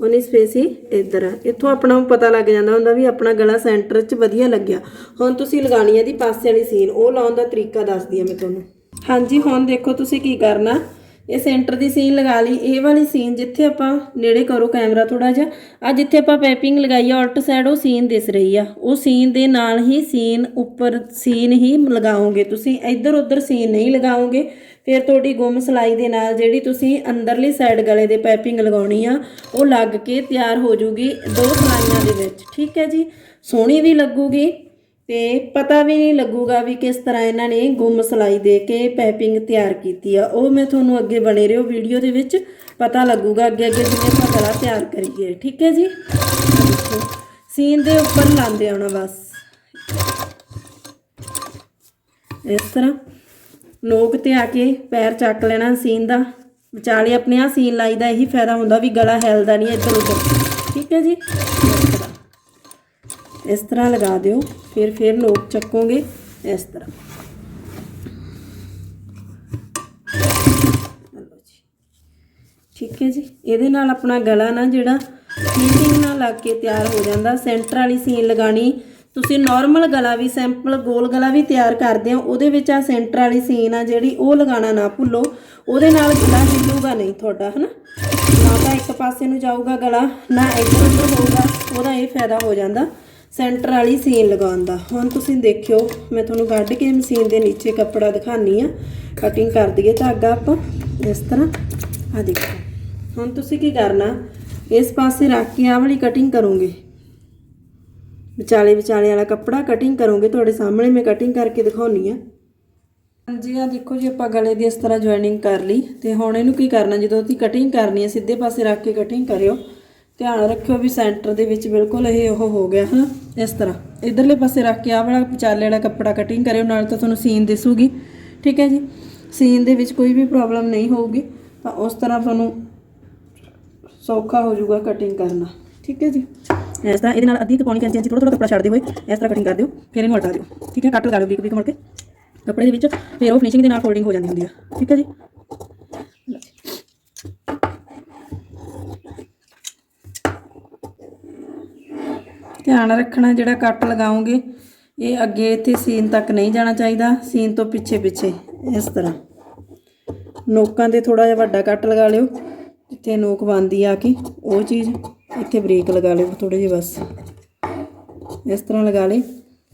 [SPEAKER 1] ਉਨੀ ਸਪੇਸ ਹੀ ਇੱਧਰ ਆ। ਇੱਥੋਂ ਆਪਣਾ ਪਤਾ ਲੱਗ ਜਾਂਦਾ ਹੁੰਦਾ ਵੀ ਆਪਣਾ ਗਲਾ ਸੈਂਟਰ 'ਚ ਵਧੀਆ ਲੱਗਿਆ। ਹੁਣ ਤੁਸੀਂ ਲਗਾਣੀ ਹੈ ਦੀ ਪਾਸੇ ਵਾਲੀ ਸੀਨ, ਉਹ ਲਾਉਣ ਦਾ ਤਰੀਕਾ ਦੱਸਦੀ ਆ ਮੈਂ ਤੁਹਾਨੂੰ। ਹਾਂਜੀ, ਹੁਣ ਦੇਖੋ ਤੁਸੀਂ ਕੀ ਕਰਨਾ। ਇਹ ਸੈਂਟਰ ਦੀ ਸੀਨ ਲਗਾ ਲਈ। ਇਹ ਵਾਲੀ ਸੀਨ ਜਿੱਥੇ ਆਪਾਂ ਨੇੜੇ ਕਰੋ ਕੈਮਰਾ ਥੋੜਾ ਜਿਹਾ ਆ ਜਿੱਥੇ ਆਪਾਂ ਪੈਪਿੰਗ ਲਗਾਈ ਆ, ਉਲਟ ਸਾਈਡ ਉਹ ਸੀਨ ਦਿਸ ਰਹੀ ਆ। ਉਹ ਸੀਨ ਦੇ ਨਾਲ ਹੀ ਸੀਨ ਉੱਪਰ ਸੀਨ ਹੀ ਲਗਾਓਗੇ ਤੁਸੀਂ। ਇੱਧਰ ਉੱਧਰ ਸੀਨ ਨਹੀਂ ਲਗਾਓਗੇ। ਫਿਰ ਤੁਹਾਡੀ ਗੁੰਮ ਸਲਾਈ ਦੇ ਨਾਲ ਜਿਹੜੀ ਤੁਸੀਂ ਅੰਦਰਲੀ ਸਾਈਡ ਗਲੇ ਦੇ ਪੈਪਿੰਗ ਲਗਾਉਣੀ ਆ, ਉਹ ਲੱਗ ਕੇ ਤਿਆਰ ਹੋ ਜੂਗੀ ਦੋ ਸਲਾਈਆਂ ਦੇ ਵਿੱਚ। ਠੀਕ ਹੈ ਜੀ? ਸੋਹਣੀ ਵੀ ਲੱਗੂਗੀ। ਤੇ ਪਤਾ ਵੀ ਨਹੀਂ ਲੱਗੂਗਾ ਵੀ ਕਿਸ ਤਰ੍ਹਾਂ ਇਹਨਾਂ ਨੇ ਗੁੰਮ ਸਲਾਈ ਦੇ ਕੇ ਪੈਪਿੰਗ ਤਿਆਰ ਕੀਤੀ ਆ। ਉਹ ਮੈਂ ਤੁਹਾਨੂੰ ਅੱਗੇ ਬਣੇ ਰਹੋ ਵੀਡੀਓ ਦੇ ਵਿੱਚ। ਪਤਾ ਲੱਗੂਗਾ ਅੱਗੇ ਅੱਗੇ ਜਿਵੇਂ ਆਪਾਂ ਗਲਾ ਤਿਆਰ ਕਰੀਏ। ਠੀਕ ਹੈ ਜੀ? ਦੇਖੋ ਸੀਨ ਦੇ ਉੱਪਰ ਲਾਉਂਦੇ ਆਉਣਾ ਬਸ। ਇਸ ਤਰ੍ਹਾਂ ਨੋਕ ਤੇ ਆ ਕੇ ਪੈਰ ਚੱਕ ਲੈਣਾ ਸੀਨ ਦਾ। ਵਿਚਾਲੇ ਆਪਣੇ ਆ ਸੀਨ ਲਾਈ ਦਾ ਇਹੀ ਫਾਇਦਾ ਹੁੰਦਾ ਵੀ ਗਲਾ ਹਿਲਦਾ ਨਹੀਂ ਇੱਧਰ ਉੱਧਰ। ਠੀਕ ਹੈ ਜੀ? ਇਸ ਤਰ੍ਹਾਂ ਲਗਾ ਦਿਓ, ਫਿਰ ਫਿਰ ਲੋਕ ਚੱਕੋਗੇ ਇਸ ਤਰ੍ਹਾਂ। ਠੀਕ ਹੈ ਜੀ। ਇਹਦੇ ਨਾਲ ਆਪਣਾ ਗਲਾ ਨਾ ਜਿਹੜਾ ਫਿਟਿੰਗ ਨਾਲ ਲੱਗ ਕੇ ਤਿਆਰ ਹੋ ਜਾਂਦਾ ਸੈਂਟਰ ਵਾਲੀ ਸੀਨ ਲਗਾਣੀ ਤੁਸੀਂ ਨਾਰਮਲ ਗਲਾ ਵੀ ਸੈਂਪਲ ਗੋਲ ਗਲਾ ਵੀ ਤਿਆਰ ਕਰਦੇ ਹੋ, ਉਹਦੇ ਵਿੱਚ ਆ ਸੈਂਟਰ ਵਾਲੀ ਸੀਨ ਆ ਜਿਹੜੀ ਉਹ ਲਗਾਉਣਾ ਨਾ ਭੁੱਲੋ। ਉਹਦੇ ਨਾਲ ਗਲਾ ਹਿੱਲੂਗਾ ਨਹੀਂ ਤੁਹਾਡਾ, ਹਨਾ? ਨਾ ਤਾਂ ਇੱਕ ਪਾਸੇ ਨੂੰ ਜਾਊਗਾ ਗਲਾ, ਨਾ ਇੱਧਰ ਉੱਧਰ ਹੋਊਗਾ, ਉਹਦਾ ਇਹ ਫਾਇਦਾ ਹੋ ਜਾਂਦਾ। ਸੈਂਟਰ ਵਾਲੀ ਸੀਨ ਲਗਾਉਣ ਦਾ। ਹੁਣ ਤੁਸੀਂ ਦੇਖਿਓ, ਮੈਂ ਤੁਹਾਨੂੰ ਕੱਢ ਕੇ ਮਸ਼ੀਨ ਦੇ ਨੀਚੇ ਕੱਪੜਾ ਦਿਖਾਨੀ ਆ ਕਟਿੰਗ ਕਰ ਦਈਏ ਧਾਗਾ ਆਪਾਂ, ਇਸ ਤਰ੍ਹਾਂ। ਆ ਦੇਖੋ। ਹੁਣ ਤੁਸੀਂ ਕੀ ਕਰਨਾ? ਇਸ ਪਾਸੇ ਰੱਖ ਕੇ ਆਹ ਵਾਲੀ ਕਟਿੰਗ ਕਰੋਗੇ। ਵਿਚਾਲੇ ਵਿਚਾਲੇ ਵਾਲਾ ਕੱਪੜਾ ਕਟਿੰਗ ਕਰੋਗੇ। ਤੁਹਾਡੇ ਸਾਹਮਣੇ ਮੈਂ ਕਟਿੰਗ ਕਰਕੇ ਦਿਖਾਉਣੀ ਆ ਹਾਂਜੀ ਆ ਦੇਖੋ ਜੀ, ਆਪਾਂ ਗਲੇ ਦੀ ਇਸ ਤਰ੍ਹਾਂ ਜੁਆਇਨਿੰਗ ਕਰ ਲਈ। ਤੇ ਹੁਣ ਇਹਨੂੰ ਕੀ ਕਰਨਾ? ਜਦੋਂ ਤੁਸੀਂ ਕਟਿੰਗ ਕਰਨੀ ਹੈ, ਸਿੱਧੇ ਪਾਸੇ ਰੱਖ ਕੇ ਕਟਿੰਗ ਕਰਿਓ। ਧਿਆਨ ਰੱਖਿਓ ਵੀ ਸੈਂਟਰ ਦੇ ਵਿੱਚ ਬਿਲਕੁਲ ਇਹ ਉਹ ਹੋ ਗਿਆ ਹਾਂ ਇਸ ਤਰ੍ਹਾਂ। ਇਧਰਲੇ ਪਾਸੇ ਰੱਖ ਕੇ ਆਹ ਵਾਲਾ ਵਿਚਾਲੇ ਵਾਲਾ ਕੱਪੜਾ ਕਟਿੰਗ ਕਰਿਓ, ਨਾਲ ਤਾਂ ਤੁਹਾਨੂੰ ਸੀਨ ਦਿਸੂਗੀ। ਠੀਕ ਹੈ ਜੀ? ਸੀਨ ਦੇ ਵਿੱਚ ਕੋਈ ਵੀ ਪ੍ਰੋਬਲਮ ਨਹੀਂ ਹੋਊਗੀ। ਤਾਂ ਉਸ ਤਰ੍ਹਾਂ ਤੁਹਾਨੂੰ ਸੌਖਾ ਹੋ ਜਾਊਗਾ ਕਟਿੰਗ ਕਰਨਾ। ਠੀਕ ਹੈ ਜੀ? ਇਸ ਤਰ੍ਹਾਂ ਇਹਦੇ ਨਾਲ ਅੱਧੀ ਕੁ ਪੌਣੀ ਕੈਂਚੀ ਥੋੜਾ ਥੋੜਾ ਕੱਪੜਾ ਛੱਡਦੇ ਹੋਏ ਇਸ ਤਰ੍ਹਾਂ ਕਟਿੰਗ ਕਰ ਦਿਓ, ਫਿਰ ਇਹਨੂੰ ਉਲਟਾ ਦਿਓ। ਠੀਕ ਹੈ? ਕੱਟ ਲਗਾ ਦਿਓ ਬਰੀਕ ਬਰੀਕ ਮੁੜ ਕੇ। ਕੱਪੜੇ ਦੇ ਵਿੱਚ, ਫਿਰ ਉਹ ਫਿਨਿਸ਼ਿੰਗ ਦੇ ਨਾਲ ਫੋਲਡਿੰਗ ਹੋ ਜਾਂਦੀ ਹੁੰਦੀ ਆ। ਠੀਕ ਹੈ ਜੀ? ਧਿਆਨ ਰੱਖਣਾ ਜਿਹੜਾ ਕੱਟ ਲਗਾਓਗੇ, ਇਹ ਅੱਗੇ ਇੱਥੇ ਸੀਨ ਤੱਕ ਨਹੀਂ ਜਾਣਾ ਚਾਹੀਦਾ, ਸੀਨ ਤੋਂ ਪਿੱਛੇ ਪਿੱਛੇ, ਇਸ ਤਰ੍ਹਾਂ। ਨੋਕਾਂ ਦੇ ਥੋੜਾ ਜਿਹਾ ਵੱਡਾ ਕੱਟ ਲਗਾ ਲਿਓ, ਜਿੱਥੇ ਨੋਕ ਬੰਦੀ ਆ ਕੇ, ਉਹ ਚੀਜ਼ ਇੱਥੇ ਬ੍ਰੇਕ ਲਗਾ ਲਿਓ ਥੋੜੇ ਜਿਹਾ ਬਸ। ਇਸ ਤਰ੍ਹਾਂ ਲਗਾ ਲਈ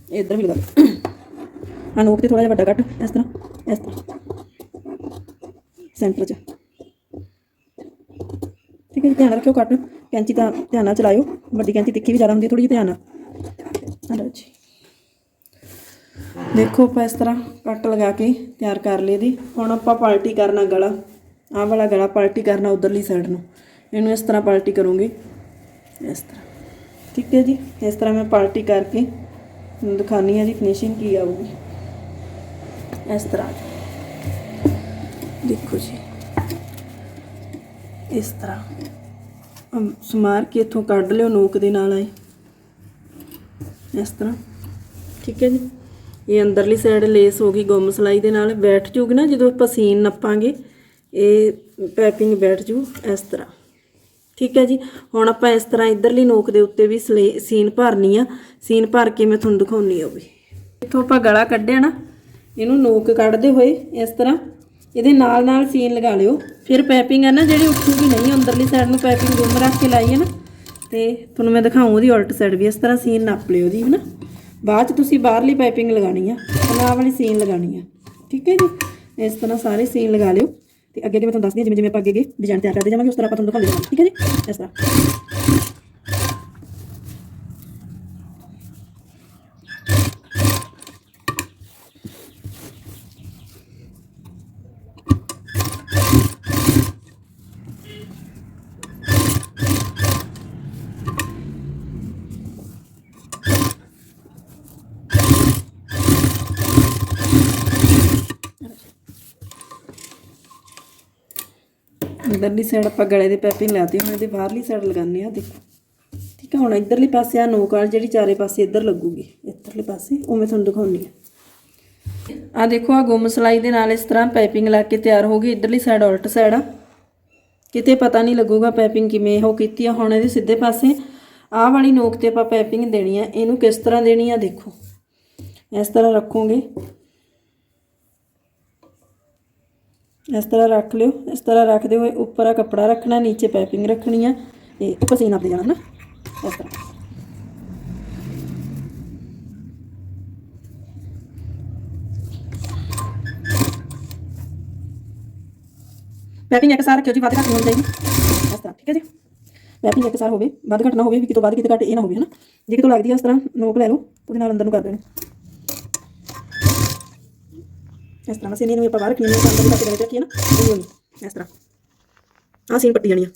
[SPEAKER 1] ਇੱਧਰ ਵੀ ਲਗਾ ਲਓ। ਨੋਕ ਤੇ ਥੋੜਾ ਜਿਹਾ ਵੱਡਾ ਕੱਟ, ਇਸ ਤਰ੍ਹਾਂ ਇਸ ਤਰ੍ਹਾਂ। ਸੈਂਟਰ 'ਚ। ਠੀਕ ਹੈ ਧਿਆਨ ਰੱਖਿਓ ਕੱਟ। ਕੈਂਚੀ ਤਾਂ ਧਿਆਨ ਨਾਲ ਚਲਾਇਓ, ਵੱਡੀ ਕੈਂਚੀ ਤਿੱਖੀ ਵੀ ਜ਼ਿਆਦਾ ਹੁੰਦੀ ਥੋੜੀ ਜਿਹੀ ਧਿਆਨ ਨਾਲ। ਲਓ ਜੀ। ਦੇਖੋ ਆਪਾਂ ਇਸ ਤਰ੍ਹਾਂ ਕੱਟ ਲਗਾ ਕੇ ਤਿਆਰ ਕਰ ਲਏ ਦੀ ਹੁਣ ਆਪਾਂ ਪਲਟੀ ਕਰਨਾ ਗਲਾ। ਆਹ ਵਾਲਾ ਗਲਾ ਪਲਟੀ ਕਰਨਾ ਉਧਰਲੀ ਸਾਈਡ ਨੂੰ। ਇਹਨੂੰ ਇਸ ਤਰ੍ਹਾਂ ਪਲਟੀ ਕਰੂੰਗੀ। ਇਸ ਤਰ੍ਹਾਂ। ਠੀਕ ਹੈ ਜੀ? ਇਸ ਤਰ੍ਹਾਂ ਮੈਂ ਪਲਟੀ ਕਰਕੇ ਤੁਹਾਨੂੰ ਦਿਖਾਨੀ ਜੀ ਫਿਨਿਸ਼ਿੰਗ ਕੀ ਆਊਗੀ। ਇਸ ਤਰ੍ਹਾਂ। ਦੇਖੋ ਜੀ। ਇਸ ਤਰ੍ਹਾਂ। ਸਮਾਰ ਕੇ ਇੱਥੋਂ ਕੱਢ ਲਿਓ, ਨੋਕ ਦੇ ਨਾਲ ਆਏ। ਇਸ ਤਰ੍ਹਾਂ। ਠੀਕ ਹੈ ਜੀ। ਇਹ ਅੰਦਰਲੀ ਸਾਈਡ ਲੇਸ ਹੋ ਗਈ, ਗੁੰਮ ਸਲਾਈ ਦੇ ਨਾਲ। ਬੈਠ ਜੂਗੀ ਨਾ, ਜਦੋਂ ਆਪਾਂ ਸੀਨ ਨੱਪਾਂਗੇ, ਇਹ ਪੈਪਿੰਗ ਬੈਠ ਜੂ, ਇਸ ਤਰ੍ਹਾਂ। ਠੀਕ ਹੈ ਜੀ। ਹੁਣ ਆਪਾਂ ਇਸ ਤਰ੍ਹਾਂ ਇਧਰਲੀ ਨੋਕ ਦੇ ਉੱਤੇ ਵੀ ਸਲੇ- ਸੀਨ ਭਰਨੀ ਆ। ਸੀਨ ਭਰ ਕੇ ਮੈਂ ਤੁਹਾਨੂੰ ਦਿਖਾਉਣੀ ਆ ਉਹ ਵੀ। ਇੱਥੋਂ ਆਪਾਂ ਗਲਾ ਕੱਢਿਆ ਨਾ, ਇਹਨੂੰ ਨੋਕ ਕੱਢਦੇ ਹੋਏ ਇਸ ਤਰ੍ਹਾਂ ਇਹਦੇ ਨਾਲ ਨਾਲ ਸੀਨ ਲਗਾ ਲਿਓ। ਫਿਰ ਪੈਪਿੰਗ ਹੈ ਨਾ, ਜਿਹੜੀ ਉੱਠੂਗੀ ਨਹੀਂ, ਅੰਦਰਲੀ ਸਾਈਡ ਨੂੰ ਪੈਪਿੰਗ ਗੁੰਮ ਰੱਖ ਕੇ ਲਾਈ ਹੈ ਨਾ। ਤੇ ਤੁਹਾਨੂੰ ਮੈਂ ਦਿਖਾਉਂ ਉਹਦੀ ਉਲਟ ਸਾਈਡ ਵੀ, ਇਸ ਤਰ੍ਹਾਂ ਸੀਨ ਨੱਪ ਲਿਓ ਉਹਦੀ ਨਾ ਬਾਅਦ ਚ ਤੁਸੀਂ ਬਾਹਰਲੀ ਪਾਈਪਿੰਗ ਲਗਾਣੀ ਆ ਨਾਲ ਵਾਲੀ ਸੀਨ ਲਗਾਣੀ ਆ। ਠੀਕ ਹੈ ਜੀ? ਇਸ ਤਰ੍ਹਾਂ ਸਾਰੇ ਸੀਨ ਲਗਾ ਲਿਓ। ਤੇ ਅੱਗੇ ਅੱਗੇ ਮੈਂ ਤੁਹਾਨੂੰ ਦੱਸਦੀ ਹਾਂ ਜਿਵੇਂ ਜਿਵੇਂ ਆਪਾਂ ਅੱਗੇ ਅੱਗੇ ਡਿਜ਼ਾਈਨ ਤਿਆਰ ਕਰਦੇ ਜਾਵਾਂਗੇ, ਉਸ ਤਰ੍ਹਾਂ ਆਪਾਂ ਤੁਹਾਨੂੰ ਦਿਖਾਉਂਦੇ ਜਾਵਾਂਗੇ। ਠੀਕ ਹੈ ਜੀ? ਇਸ ਤਰ੍ਹਾਂ। ਅੰਦਰਲੀ ਸਾਈਡ ਆਪਾਂ ਗਲੇ ਦੇ ਪੈਪਿੰਗ ਲਾਤੀ ਹੁਣ ਇਹਦੇ ਬਾਹਰਲੀ ਸਾਈਡ ਲਗਾਉਂਦੇ ਆ ਦੇਖੋ। ਠੀਕ ਹੈ ਹੁਣ ਇਧਰਲੀ ਪਾਸੇ ਆ ਨੋਕ ਵਾਲੀ ਜਿਹੜੀ ਚਾਰੇ ਪਾਸੇ ਇੱਧਰ ਲੱਗੂਗੀ, ਇੱਧਰਲੇ ਪਾਸੇ, ਉਹ ਮੈਂ ਤੁਹਾਨੂੰ ਦਿਖਾਉਣੀ ਆ ਆ ਦੇਖੋ ਆ ਗੁੰਮ ਸਲਾਈ ਦੇ ਨਾਲ ਇਸ ਤਰ੍ਹਾਂ ਪਾਈਪਿੰਗ ਲਾ ਕੇ ਤਿਆਰ ਹੋ ਗਈ, ਇਧਰਲੀ ਸਾਈਡ ਉਲਟ ਸਾਈਡ ਆ। ਕਿਤੇ ਪਤਾ ਨਹੀਂ ਲੱਗੂਗਾ ਪਾਈਪਿੰਗ ਕਿਵੇਂ ਉਹ ਕੀਤੀ ਆ, ਹੁਣ ਇਹਦੇ ਸਿੱਧੇ ਪਾਸੇ ਆਹ ਵਾਲੀ ਨੋਕ ਤੇ ਆਪਾਂ ਪਾਈਪਿੰਗ ਦੇਣੀ ਆ, ਇਹਨੂੰ ਕਿਸ ਤਰ੍ਹਾਂ ਦੇਣੀ ਆ, ਦੇਖੋ। ਇਸ ਤਰ੍ਹਾਂ ਰੱਖੋਗੇ। ਇਸ ਤਰ੍ਹਾਂ ਰੱਖ ਲਿਓ, ਇਸ ਤਰ੍ਹਾਂ ਰੱਖਦੇ ਹੋਏ ਉੱਪਰ ਆ ਕੱਪੜਾ ਰੱਖਣਾ, ਨੀਚੇ ਪਾਈਪਿੰਗ ਰੱਖਣੀ ਆ, ਤੇ ਉੱਪਰ ਸੀਨ ਜਾਣਾ ਨਾ ਇਸ ਤਰ੍ਹਾਂ। ਪੈਪਿੰਗ ਇੱਕ ਸਾਰ ਰੱਖਿਓ ਜੀ, ਵੱਧ ਘੱਟ ਨਹੀਂ ਹੋਣੀ ਚਾਹੀਦੀ। ਇਸ ਤਰ੍ਹਾਂ, ਠੀਕ ਹੈ ਜੀ? ਪੈਪਿੰਗ ਇੱਕ ਸਾਰ ਹੋਵੇ, ਵੱਧ ਘੱਟ ਨਾ ਹੋਵੇ, ਵੀ ਕਿਤੋਂ ਵੱਧ ਕਿਤੇ ਘੱਟ ਇਹ ਨਾ ਹੋਵੇ ਹਨਾ। ਜੇ ਕਿਤੋਂ ਲੱਗਦੀ ਹੈ ਇਸ ਤਰ੍ਹਾਂ, ਨੋਕ ਲੈ ਲਓ, ਉਹਦੇ ਨਾਲ ਅੰਦਰ ਨੂੰ ਕਰ ਦੇਣਾ। ਇਸ ਤਰ੍ਹਾਂ ਮਸੀਂ ਨੂੰ ਆਪਾਂ ਬਾਹਰ ਰੱਖਣੀ ਹੈ ਤਾਂ ਅੰਦਰ ਨੂੰ ਕਰਕੇ ਰੱਖੀ ਹੈ ਨਾ ਇਹ ਹੋਣੀ ਇਸ ਤਰ੍ਹਾਂ ਆਹ ਸੀਨ ਪੱਟੀ ਜਾਣੀ ਆ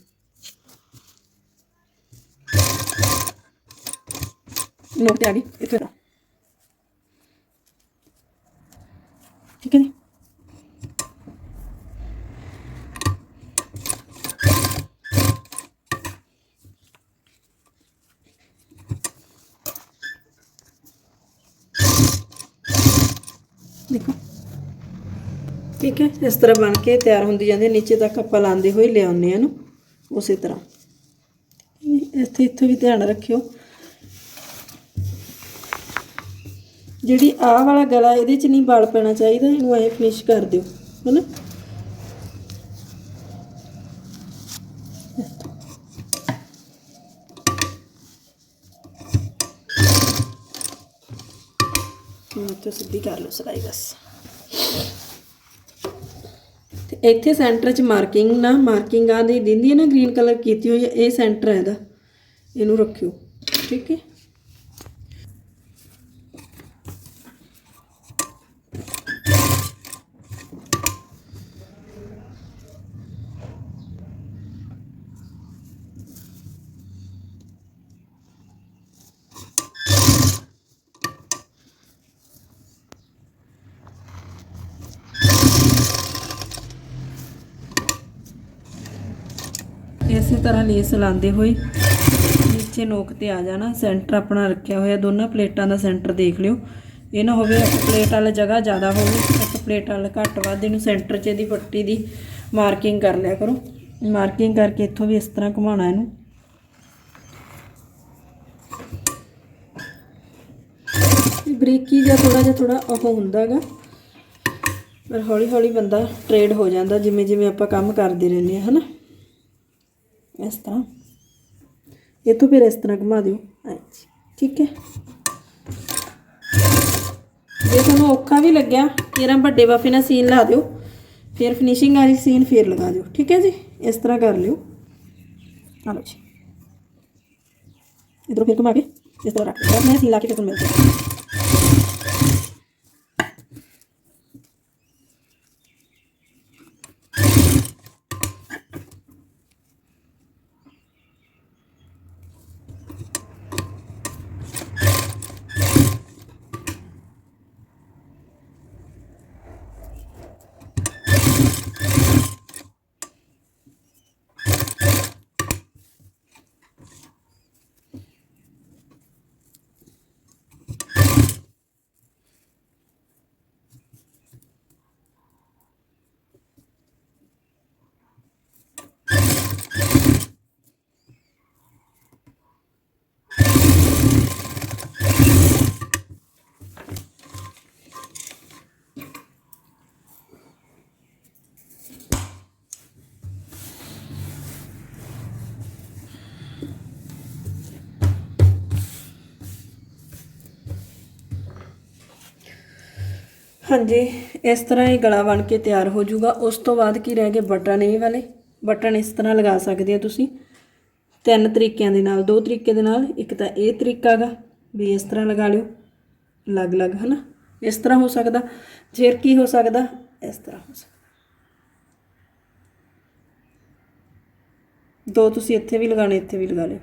[SPEAKER 1] ਨੋਕ ਤੇ ਆ ਗਈ ਇੱਥੇ ਦਾ ਠੀਕ ਹੈ ਜੀ ਦੇਖੋ ਠੀਕ ਹੈ? ਇਸ ਤਰ੍ਹਾਂ ਬਣ ਕੇ ਤਿਆਰ ਹੁੰਦੀ ਜਾਂਦੀ ਹੈ। ਨੀਚੇ ਤੱਕ ਆਪਾਂ ਲਾਉਂਦੇ ਹੋਏ ਲਿਆਉਂਦੇ ਆ ਇਹਨੂੰ। ਉਸੇ ਤਰ੍ਹਾਂ। ਇੱਥੇ ਇੱਥੇ ਵੀ ਧਿਆਨ ਰੱਖਿਓ। ਜਿਹੜੀ ਆਹ ਵਾਲਾ ਗਲਾ, ਇਹਦੇ 'ਚ ਨਹੀਂ ਵਲ ਪੈਣਾ ਚਾਹੀਦਾ। ਇਹਨੂੰ ਐ ਫਿਨਿਸ਼ ਕਰ ਦਿਓ। ਹੈਨਾ? ਹਾਂ ਤੇ ਸਿੱਧੀ ਕਰ ਲਓ ਸਲਾਈ ਬਸ। ਇੱਥੇ ਸੈਂਟਰ 'ਚ ਮਾਰਕਿੰਗ ਨਾ, ਮਾਰਕਿੰਗ ਆ ਦੀ ਦਿੰਦੀ ਹੈ ਨਾ ਗ੍ਰੀਨ ਕਲਰ ਕੀਤੀ ਹੋਈ ਹੈ, ਇਹ ਸੈਂਟਰ ਹੈ ਇਹਦਾ। ਇਹਨੂੰ ਰੱਖਿਓ, ਠੀਕ ਹੈ? ਇਸੇ ਤਰ੍ਹਾਂ ਲੇਸ ਲਾਉਂਦੇ ਹੋਏ ਨੀਚੇ ਨੋਕ ਤੇ ਆ ਜਾਣਾ। ਸੈਂਟਰ ਆਪਣਾ ਰੱਖਿਆ ਹੋਇਆ। ਦੋਨਾਂ ਪਲੇਟਾਂ ਦਾ ਸੈਂਟਰ ਦੇਖ ਲਿਓ। ਇਹ ਨਾ ਹੋਵੇ ਇੱਕ ਪਲੇਟ ਵਾਲਾ ਜਗ੍ਹਾ ਜ਼ਿਆਦਾ ਹੋਵੇ, ਇੱਕ ਪਲੇਟ ਵਾਲਾ ਘੱਟ ਵੱਧ। ਇਹਨੂੰ ਸੈਂਟਰ 'ਚ ਇਹਦੀ ਪੱਟੀ ਦੀ ਮਾਰਕਿੰਗ ਕਰ ਲਿਆ ਕਰੋ। ਮਾਰਕਿੰਗ ਕਰਕੇ ਇੱਥੋਂ ਵੀ ਇਸ ਤਰ੍ਹਾਂ ਘੁਮਾਉਣਾ ਇਹਨੂੰ। ਬਰੀਕੀ ਜਾਂ ਥੋੜਾ ਜਿਹਾ ਥੋੜਾ ਉਹ ਹੁੰਦਾਗਾ ਪਰ ਹੌਲੀ ਹੌਲੀ ਬੰਦਾ ਟ੍ਰੇਡ ਹੋ ਜਾਂਦਾ ਜਿਵੇਂ ਜਿਵੇਂ ਆਪਾਂ ਕੰਮ ਕਰਦੇ ਰਹਿੰਦੇ ਆ ਹਨਾ? ਇਸ ਤਰ੍ਹਾਂ। ਇਹ ਤੋਂ ਫਿਰ ਇਸ ਤਰ੍ਹਾਂ ਘੁਮਾ ਦਿਓ। ਹਾਂਜੀ ਠੀਕ ਹੈ। ਜੇ ਤੁਹਾਨੂੰ ਔਖਾ ਵੀ ਲੱਗਿਆ। ਕਿਰਾਂ ਵੱਡੇ ਵਾਫੇ ਨਾਲ ਸੀਨ ਲਾ ਦਿਓ। ਫਿਰ ਫਿਨਿਸ਼ਿੰਗ ਵਾਲੀ ਸੀਨ ਫਿਰ ਲਗਾ ਦਿਓ। ਠੀਕ ਹੈ ਜੀ? ਇਸ ਤਰ੍ਹਾਂ ਕਰ ਲਿਓ। ਆ ਲਓ ਜੀ। ਇਧਰੋਂ ਫਿਰ ਘੁਮਾ ਕੇ, ਇਸ ਤਰ੍ਹਾਂ ਰੱਖ ਦਿਓ ਮੈਂ ਸੀਨ ਲਾ ਕੇ ਫਿਰ ਤੁਹਾਨੂੰ ਮਿਲਦੀ ਹਾਂਜੀ, ਇਸ ਤਰ੍ਹਾਂ ਇਹ ਗਲਾ ਬਣ ਕੇ ਤਿਆਰ ਹੋ ਜਾਊਗਾ। ਉਸ ਤੋਂ ਬਾਅਦ ਕੀ ਰਹਿ ਗਏ? ਬਟਨ ਇਹ ਵਾਲੇ। ਬਟਨ ਇਸ ਤਰ੍ਹਾਂ ਲਗਾ ਸਕਦੇ ਆ ਤੁਸੀਂ। ਤਿੰਨ ਤਰੀਕਿਆਂ ਦੇ ਨਾਲ, ਦੋ ਤਰੀਕੇ ਦੇ ਨਾਲ। ਇੱਕ ਤਾਂ ਇਹ ਤਰੀਕਾ ਗਾ ਵੀ ਇਸ ਤਰ੍ਹਾਂ ਲਗਾ ਲਿਓ। ਅਲੱਗ-ਅਲੱਗ, ਹਨਾ? ਇਸ ਤਰ੍ਹਾਂ ਹੋ ਸਕਦਾ। ਫਿਰ ਕੀ ਹੋ ਸਕਦਾ? ਇਸ ਤਰ੍ਹਾਂ ਹੋ ਸਕਦਾ। ਦੋ ਤੁਸੀਂ ਇੱਥੇ ਵੀ ਲਗਾਣੇ ਇੱਥੇ ਵੀ ਲਗਾ ਲਿਓ।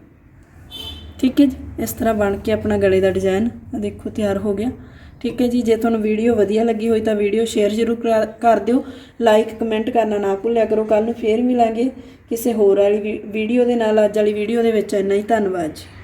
[SPEAKER 1] ਠੀਕ ਹੈ ਜੀ? ਇਸ ਤਰ੍ਹਾਂ ਬਣ ਕੇ ਆਪਣਾ ਗਲੇ ਦਾ ਡਿਜ਼ਾਈਨ ਦੇਖੋ ਤਿਆਰ ਹੋ ਗਿਆ। ਠੀਕ ਹੈ ਜੀ, ਜੇ ਤੁਹਾਨੂੰ ਵੀਡੀਓ ਵਧੀਆ ਲੱਗੀ ਹੋਈ ਤਾਂ ਵੀਡੀਓ ਸ਼ੇਅਰ ਜ਼ਰੂਰ ਕਰਾ- ਕਰ ਦਿਓ। ਲਾਈਕ ਕਮੈਂਟ ਕਰਨਾ ਨਾ ਭੁੱਲਿਆ ਕਰੋ। ਕੱਲ ਨੂੰ ਫੇਰ ਮਿਲਾਂਗੇ ਕਿਸੇ ਹੋਰ ਵਾਲੀ ਵੀ- ਵੀਡੀਓ ਦੇ ਨਾਲ। ਅੱਜ ਵਾਲੀ ਵੀਡੀਓ ਦੇ ਵਿੱਚ ਇੰਨਾ ਹੀ। ਧੰਨਵਾਦ ਜੀ।